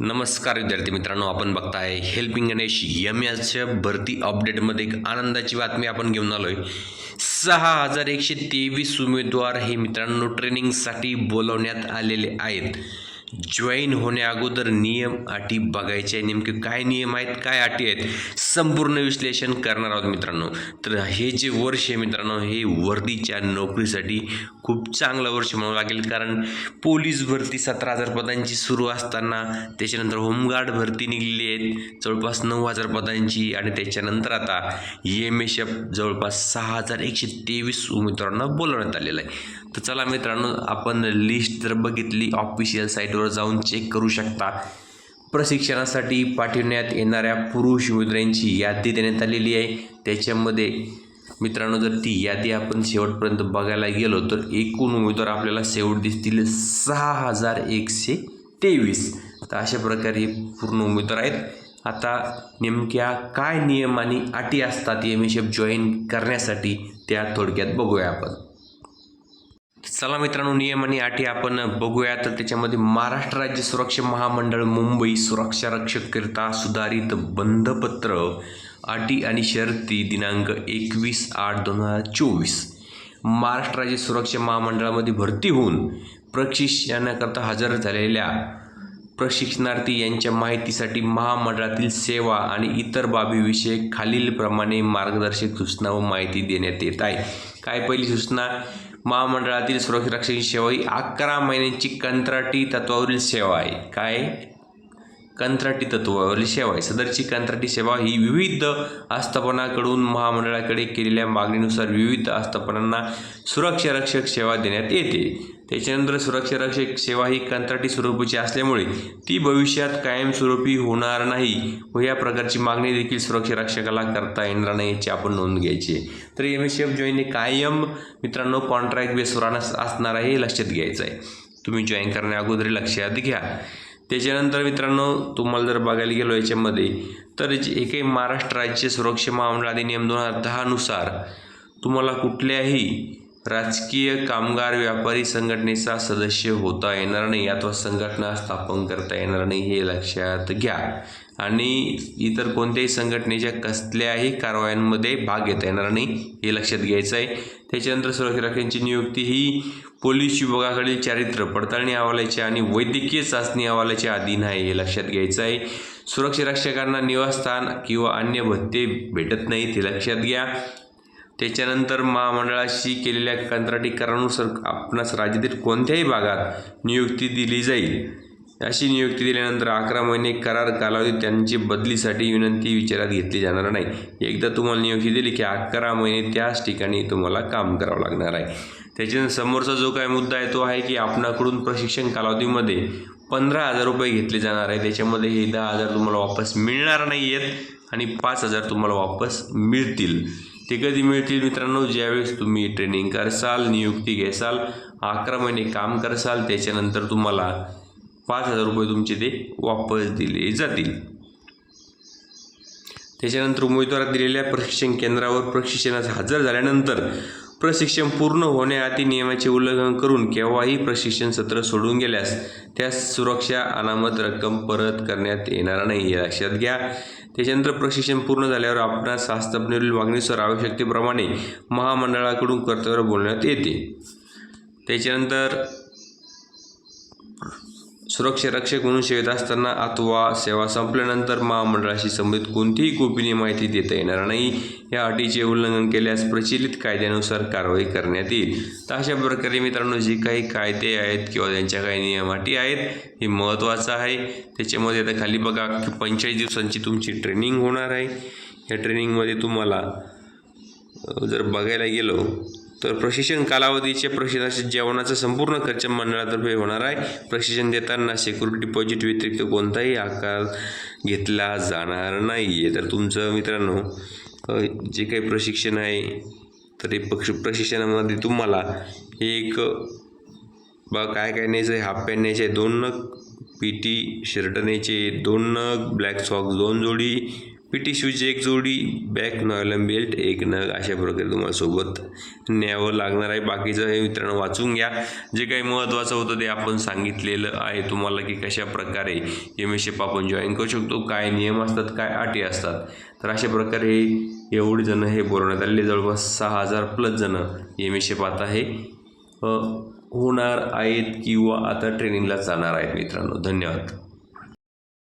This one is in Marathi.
नमस्कार विद्यार्थी मित्रांनो आपण बघताय हेल्पिंग गणेश एम एसच्या भरती अपडेटमध्ये एक आनंदाची बातमी आपण घेऊन आलोय. सहा हजार एकशे तेवीस उमेदवार हे मित्रांनो ट्रेनिंगसाठी बोलवण्यात आलेले आहेत. जॉईन होण्या अगोदर नियम अटी बघायचे. नेमके काय नियम आहेत काय अटी आहेत संपूर्ण विश्लेषण करणार आहोत मित्रांनो. तर हे जे वर्ष आहे मित्रांनो हे वर्दीच्या नोकरीसाठी खूप चांगलं वर्ष म्हणावं लागेल. कारण पोलीस भरती सतरा हजार पदांची सुरू असताना त्याच्यानंतर होमगार्ड भरती निघलेली आहेत जवळपास नऊ हजार पदांची. आणि त्याच्यानंतर आता एम एस एफ जवळपास सहा हजार एकशे तेवीस उमेदवारांना बोलवण्यात आलेलं आहे. तर चला मित्रांनो आपण लिस्ट जर बघितली ऑफिशियल साईटवर जाऊन चेक करू शकता. प्रशिक्षणासाठी पाठवण्यात येणाऱ्या पुरुष उमेदवारांची यादी देण्यात आलेली आहे. त्याच्यामध्ये मित्रांनो जर ती यादी आपण शेवटपर्यंत बघायला गेलो तर एकूण उमेदवार आपल्याला शेवट दिसतील सहा हजार एकशे तेवीस. तर अशा प्रकारे पूर्ण उमेदवार आहेत. आता नेमक्या काय नियम आणि अटी असतात एम एस एफ जॉईन करण्यासाठी त्या थोडक्यात बघूया आपण. चला मित्रांनो नियम आणि अटी आपण बघूया. तर त्याच्यामध्ये महाराष्ट्र राज्य सुरक्षा महामंडळ मुंबई सुरक्षा रक्षककरिता सुधारित बंधपत्र अटी आणि शर्ती दिनांक एकवीस आठ दोन हजार चोवीस. महाराष्ट्र राज्य सुरक्षा महामंडळामध्ये भरती होऊन प्रशिक्षणाकरता हजर झालेल्या प्रशिक्षणार्थी यांच्या माहितीसाठी महामंडळातील सेवा आणि इतर बाबीविषयी खालीलप्रमाणे मार्गदर्शक सूचना व माहिती देण्यात येत आहे. काय पहिली सूचना? महामंडळातील सुरक्षा सेवा ही अकरा महिन्यांची कंत्राटी तत्वावरील सेवा आहे. काय? कंत्राटी तत्वावरील सेवा आहे. सदरची कंत्राटी सेवा ही विविध आस्थापनाकडून महामंडळाकडे केलेल्या मागणीनुसार विविध आस्थापनांना सुरक्षा रक्षक सेवा देण्यात येते. त्याच्यानंतर सुरक्षारक्षक सेवा ही कंत्राटी स्वरूपाची असल्यामुळे ती भविष्यात कायमस्वरूपी होणार नाही व या प्रकारची मागणी देखील सुरक्षारक्षकाला करता येणार नाही याची आपण नोंद घ्यायची आहे. तर एम एस एफ जॉईनने कायम मित्रांनो कॉन्ट्रॅक्ट बेसवर असणार आहे हे लक्षात घ्यायचं आहे. तुम्ही जॉईन करण्या अगोदर लक्षात घ्या. त्याच्यानंतर मित्रांनो तुम्हाला जर बघायला गेलो याच्यामध्ये तर जे एकही महाराष्ट्र राज्य सुरक्षा महामंडळ अधिनियम दोन हजार दहानुसार तुम्हाला कुठल्याही राजकीय कामगार व्यापारी संघटनेचा सदस्य होता येणार नाही. अथवा संघटना स्थापन करता येणार नाही हे लक्षात घ्या. आणि इतर कोणत्याही संघटनेच्या कसल्याही कारवायांमध्ये भाग घेता येणार नाही हे लक्षात घ्यायचं आहे. त्याच्यानंतर सुरक्षा राखेंची नियुक्ती ही पोलीस विभागाकडील चारित्र्य पडताळणी अहवालाच्या आणि वैद्यकीय चाचणी अहवालाच्या अधीन आहे हे लक्षात घ्यायचं आहे. सुरक्षा रक्षकांना निवासस्थान किंवा अन्य भत्ते भेटत नाहीत हे लक्षात घ्या. त्याच्यानंतर महामंडळाशी केलेल्या कंत्राटी करारानुसार आपणास राज्यातील कोणत्याही भागात नियुक्ती दिली जाईल. अशी नियुक्ती दिल्यानंतर अकरा महिने करार कालावधीत त्यांची बदलीसाठी विनंती विचारात घेतली जाणार नाही. एकदा तुम्हाला नियुक्ती दिली की अकरा महिने त्याच ठिकाणी तुम्हाला काम करावं लागणार आहे. त्याच्यानंतर समोरचा जो काय मुद्दा आहे तो आहे की आपणाकडून प्रशिक्षण कालावधीमध्ये पंधरा हजार रुपये घेतले जाणार आहे. त्याच्यामध्ये हे दहा हजार तुम्हाला वापस मिळणार नाही आहेत आणि पाच हजार तुम्हाला वापस मिळतील. ते कधी मिळतील मित्रांनो? ज्यावेळेस तुम्ही ट्रेनिंग करसाल नियुक्ती घेसाल अकरा महिने काम करसाल त्याच्यानंतर तुम्हाला पाच हजार रुपये तुमचे ते वापस दिले जातील. त्याच्यानंतर उमेदवारात दिलेल्या प्रशिक्षण केंद्रावर प्रशिक्षणास हजर झाल्यानंतर प्रशिक्षण पूर्ण होण्याआधी नियमाचे उल्लंघन करून केव्हाही प्रशिक्षण सत्र सोडून गेल्यास त्यास सुरक्षा अनामत रक्कम परत करण्यात येणार नाही. हे लक्षात घ्या. त्याच्यानंतर प्रशिक्षण पूर्ण झाल्यावर आपणास आस्थापनेवरील मागणीनुसार आवश्यकतेप्रमाणे महामंडळाकडून कर्तव्यावर बोलण्यात येते. त्याच्यानंतर सुरक्षारक्षक म्हणून सेवेत असताना अथवा सेवा संपल्यानंतर महामंडळाशी संबंधित कोणतीही गोपनीय माहिती देता येणार नाही. या अटीचे उल्लंघन केल्यास प्रचलित कायद्यानुसार कारवाई करण्यात येईल. तर अशा प्रकारे मित्रांनो जे काही कायदे आहेत किंवा त्यांच्या काही नियम अटी आहेत हे महत्त्वाचं आहे. त्याच्यामध्ये आता खाली बघा की पंचेचाळीस दिवसांची तुमची ट्रेनिंग होणार आहे. या ट्रेनिंगमध्ये तुम्हाला जर बघायला गेलो तर प्रशिक्षण कालावधीच्या प्रशिक्षणाचे जेवणाचा संपूर्ण खर्च मंडळातर्फे होणार आहे. प्रशिक्षण देताना सिक्युरिटी डिपॉझिट व्यतिरिक्त कोणताही आकार घेतला जाणार नाही आहे तर तुमचं मित्रांनो जे काही प्रशिक्षण आहे तर हे पक्ष प्रशिक्षणामध्ये तुम्हाला एक बा काय काय न्यायचं आहे हाफ पॅन्ट न्यायचे दोन नग पी टी शर्ट न्यायचे दोन नग ब्लॅक सॉक्स दोन जोडी टी शूजची एक जोडी बॅक नॉयलम बेल्ट एक नग अशा प्रकारे तुम्हाला सोबत न्यावं लागणार आहे. बाकीचं हे मित्रांनो वाचून घ्या. जे काही महत्त्वाचं होतं ते आपण सांगितलेलं आहे तुम्हाला की कशा प्रकारे एम एस एफ आपण जॉईन करू शकतो काय नियम असतात काय अटी असतात. तर अशा प्रकारे एवढे जणं हे बोलवण्यात आलेले जवळपास सहा हजार प्लस जणं एम एस एफ आता हे होणार आहेत किंवा आता ट्रेनिंगला जाणार आहेत मित्रांनो. धन्यवाद.